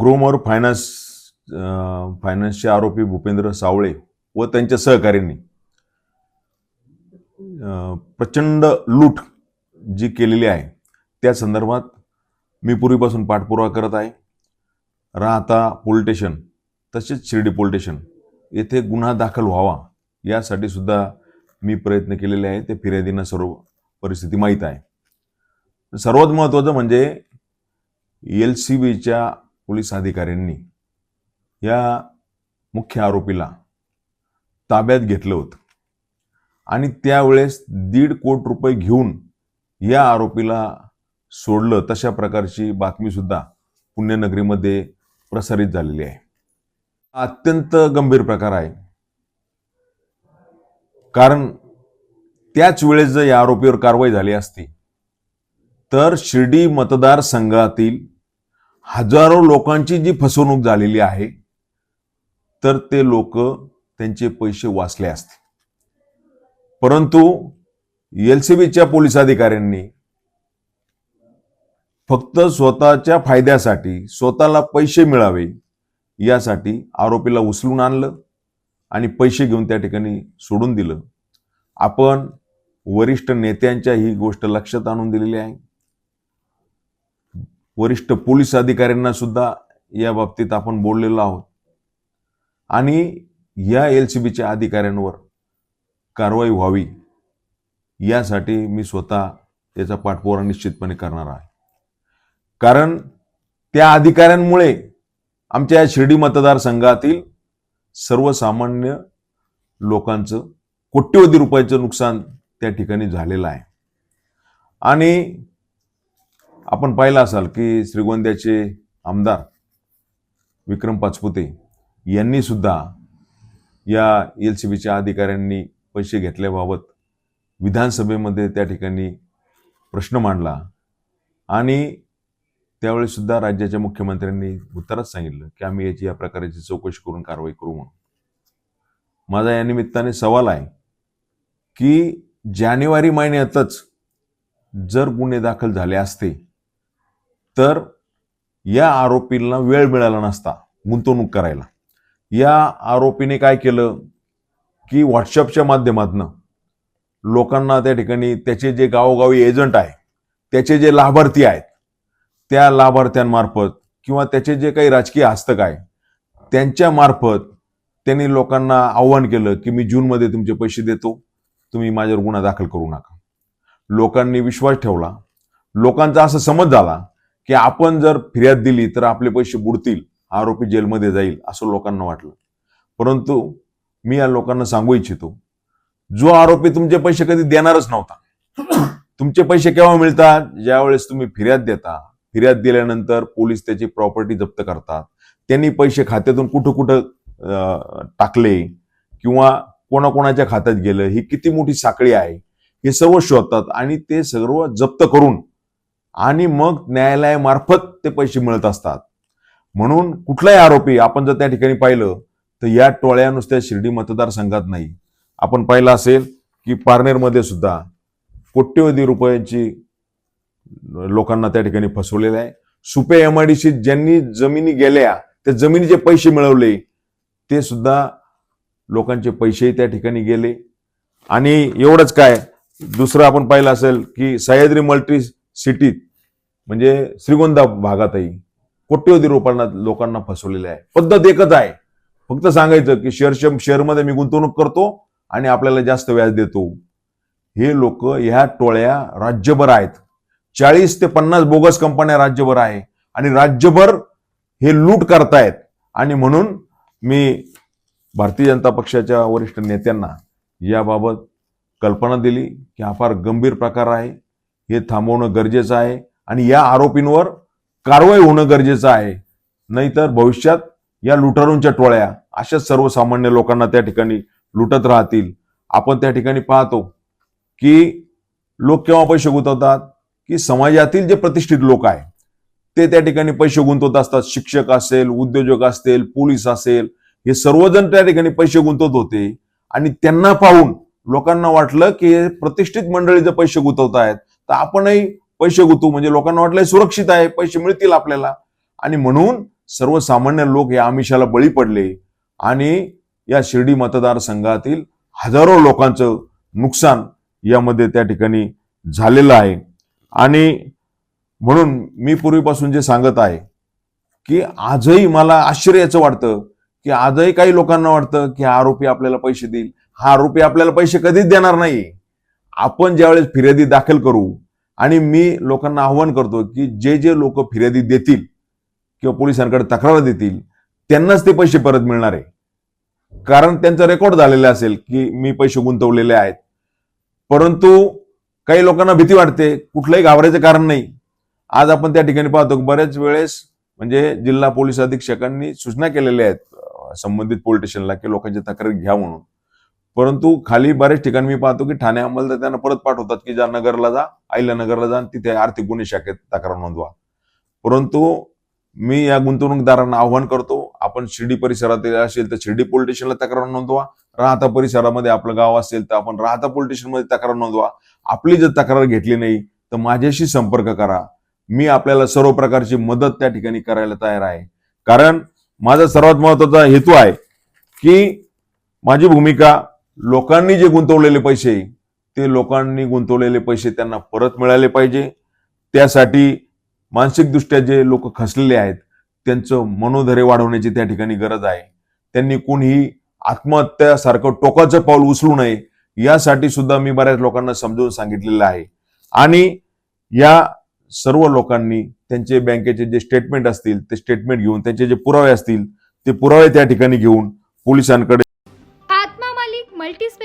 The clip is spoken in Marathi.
ग्रोमर फायनान्स फायनान्सचे आरोपी भूपेंद्र सावळे व त्यांच्या सहकाऱ्यांनी प्रचंड लूट जी केलेली आहे त्या संदर्भात मी पूर्वीपासून पाठपुरावा करत आहे. राहता पोलीस स्टेशन तसेच शिर्डी पोलीस स्टेशन येथे गुन्हा दाखल व्हावा यासाठी सुद्धा मी प्रयत्न केलेले आहे. ते फिर्यादींना सर्व परिस्थिती माहीत आहे. सर्वात महत्त्वाचं म्हणजे एल सी बीच्या पोलीस अधिकाऱ्यांनी या मुख्य आरोपीला ताब्यात घेतलं होतं. आणि त्यावेळेस दीड कोट रुपये घेऊन या आरोपीला सोडलं. तशा प्रकारची बातमीसुद्धा पुण्यनगरीमध्ये प्रसारित झालेली आहे. अत्यंत गंभीर प्रकार आहे. कारण त्याच वेळेस जर या आरोपीवर कारवाई झाली असती तर शिर्डी मतदारसंघातील हजारो लोकांची जी फसवणूक झालेली आहे तर ते लोक त्यांचे पैसे वाचले असते. परंतु एल सी बीच्या पोलीस अधिकाऱ्यांनी फक्त स्वतःच्या फायद्यासाठी स्वतःला पैसे मिळावे यासाठी आरोपीला उचलून आणलं आणि पैसे घेऊन त्या ठिकाणी सोडून दिलं. आपण वरिष्ठ नेत्यांच्या ही गोष्ट लक्षात आणून दिलेली आहे. वरिष्ठ पोलीस अधिकाऱ्यांना सुद्धा या बाबतीत आपण बोललेलो आहोत. आणि या एल सी बीच्या अधिकाऱ्यांवर कारवाई व्हावी यासाठी मी स्वतः त्याचा पाठपुरा निश्चितपणे करणार आहे. कारण त्या अधिकाऱ्यांमुळे आमच्या या शिर्डी मतदारसंघातील सर्वसामान्य लोकांचं कोट्यवधी रुपयाचं नुकसान त्या ठिकाणी झालेलं आहे. आणि आपण पाहिलं असाल की श्रीगोंद्याचे आमदार विक्रम पाचपुते यांनी सुद्धा या एल सी बीच्या अधिकाऱ्यांनी पैसे घेतल्याबाबत विधानसभेमध्ये त्या ठिकाणी प्रश्न मांडला. आणि त्यावेळीसुद्धा राज्याच्या मुख्यमंत्र्यांनी उत्तरात सांगितलं की आम्ही याची या प्रकाराची चौकशी करून कारवाई करू म्हणून. माझा या निमित्ताने सवाल आहे की जानेवारी महिन्यातच जर गुन्हे दाखल झाले असते तर या आरोपींना वेळ मिळाला नसता गुंतवणूक करायला. या आरोपीने काय केलं? की व्हॉट्सअपच्या माध्यमातून लोकांना त्या ठिकाणी त्याचे जे गावोगावी एजंट आहे त्याचे जे लाभार्थी आहेत त्या लाभार्थ्यांमार्फत किंवा त्याचे जे काही राजकीय हस्तक आहे त्यांच्या मार्फत त्यांनी लोकांना आव्हान केलं की मी जूनमध्ये तुमचे पैसे देतो तुम्ही माझ्यावर गुन्हा दाखल करू नका. लोकांनी विश्वास ठेवला. लोकांचा असा समज झाला की आपण जर फिर्याद दिली तर आपले पैसे बुडतील आरोपी जेलमध्ये जाईल असं लोकांना वाटलं. परंतु मी या लोकांना सांगू इच्छितो जो आरोपी तुमचे पैसे कधी देणारच नव्हता. तुमचे पैसे केव्हा मिळतात? ज्यावेळेस तुम्ही फिर्याद देता फिर्याद दिल्यानंतर पोलीस त्याची प्रॉपर्टी जप्त करतात. त्यांनी पैसे खात्यातून कुठं कुठं टाकले किंवा कोणाकोणाच्या खात्यात गेलं ही किती मोठी साखळी आहे हे सर्व शोधतात आणि ते सर्व जप्त करून आणि मग न्यायालयामार्फत ते पैसे मिळत असतात. म्हणून कुठलाही आरोपी आपण जर त्या ठिकाणी पाहिलं तर या टोळ्या नुसत्या शिर्डी मतदारसंघात नाही. आपण पाहिलं असेल की पारनेरमध्ये सुद्धा कोट्यवधी रुपयांची लोकांना त्या ठिकाणी फसवलेलं आहे. सुपे एम आय डी ज्यांनी जमिनी गेल्या त्या जमिनीचे पैसे मिळवले ते सुद्धा लोकांचे पैसेही त्या ठिकाणी गेले. आणि एवढंच काय दुसरं आपण पाहिलं असेल की सह्याद्री मल्टी सिटीत म्हणजे श्रीगोंदा भागातही कोट्यवधी रुपयांना लोकांना फसवलेले आहे. पद्धत एकच आहे. फक्त सांगायचं की शेअर शेअरमध्ये मी गुंतवणूक करतो आणि आपल्याला जास्त व्याज देतो. हे लोक ह्या टोळ्या राज्यभर आहेत. चाळीस ते पन्नास बोगस कंपन्या राज्यभर आहे. आणि राज्यभर हे लूट करतायत. आणि म्हणून मी भारतीय जनता पक्षाच्या वरिष्ठ नेत्यांना याबाबत कल्पना दिली की हा फार गंभीर प्रकार आहे. हे थांबवणं गरजेचं आहे आणि या आरोपींवर कारवाई होणं गरजेचं आहे. नाहीतर भविष्यात या लुटारूंच्या टोळ्या अशा सर्वसामान्य लोकांना त्या ठिकाणी लुटत राहतील. आपण त्या ठिकाणी पाहतो की लोक केव्हा पैसे गुंतवतात? की समाजातील जे प्रतिष्ठित लोक आहे ते त्या ठिकाणी पैसे गुंतवत असतात. शिक्षक असेल उद्योजक असतील पोलीस असेल हे सर्वजण त्या ठिकाणी पैसे गुंतवत होते आणि त्यांना पाहून लोकांना वाटलं की हे प्रतिष्ठित मंडळी जर पैसे गुंतवत आहेत तर आपणही पैसे गुतू म्हणजे लोकांना वाटलं सुरक्षित आहे पैसे मिळतील आपल्याला. आणि म्हणून सर्वसामान्य लोक या आमिषाला बळी पडले. आणि या शिर्डी मतदारसंघातील हजारो लोकांचं नुकसान यामध्ये त्या ठिकाणी झालेलं आहे. आणि म्हणून मी पूर्वीपासून जे सांगत आहे की आजही मला आश्चर्याचं वाटतं की आजही काही लोकांना वाटतं की हा आरोपी आपल्याला पैसे देईल. हा आरोपी आपल्याला पैसे कधीच देणार नाही आपण ज्यावेळेस फिर्यादी दाखल करू आणि मी लोकांना आव्हान करतो की जे जे लोक फिर्यादी देतील किंवा पोलिसांकडे तक्रार देतील त्यांनाच ते पैसे परत मिळणार आहे. कारण त्यांचा रेकॉर्ड झालेला असेल की मी पैसे गुंतवलेले आहेत. परंतु काही लोकांना भीती वाटते कुठलंही घाबरायचं कारण नाही. आज आपण त्या ठिकाणी पाहतो बऱ्याच वेळेस म्हणजे जिल्हा पोलीस अधीक्षकांनी सूचना केलेल्या आहेत संबंधित पोलीस स्टेशनला की लोकांची तक्रार घ्या म्हणून. परंतु खाली बरेच ठिकाणी मी पाहतो की ठाणे अंमलदार त्यांना परत पाठवतात की ज्या नगरला जा आईला नगरला जा तिथे आर्थिक गुन्हे शाखेत तक्रार नोंदवा. परंतु मी या गुंतवणूकदारांना आव्हान करतो आपण शिर्डी परिसरात असेल तर शिर्डी पोलीस स्टेशनला तक्रार नोंदवा. राहता परिसरामध्ये आपलं गाव असेल तर आपण राहता पोलीस स्टेशनमध्ये तक्रार नोंदवा. आपली जर तक्रार घेतली नाही तर माझ्याशी संपर्क करा. मी आपल्याला सर्व प्रकारची मदत त्या ठिकाणी करायला तयार आहे. कारण माझा सर्वात महत्त्वाचा हेतू आहे की माझी भूमिका लोकांनी जे गुंतवलेले पैसे ते लोकांनी गुंतवलेले पैसे त्यांना परत मिळाले पाहिजे. त्यासाठी मानसिकदृष्ट्या जे लोक खसलेले आहेत त्यांचं मनोधैर्य वाढवण्याची त्या ठिकाणी गरज आहे. त्यांनी कोणीही आत्महत्यासारखं टोकाचं पाऊल उचलू नये यासाठी सुद्धा मी बऱ्याच लोकांना समजावून सांगितलेलं आहे. आणि या सर्व लोकांनी त्यांचे बँकेचे जे स्टेटमेंट असतील ते स्टेटमेंट घेऊन त्यांचे जे पुरावे असतील ते पुरावे त्या ठिकाणी घेऊन पोलिसांकडे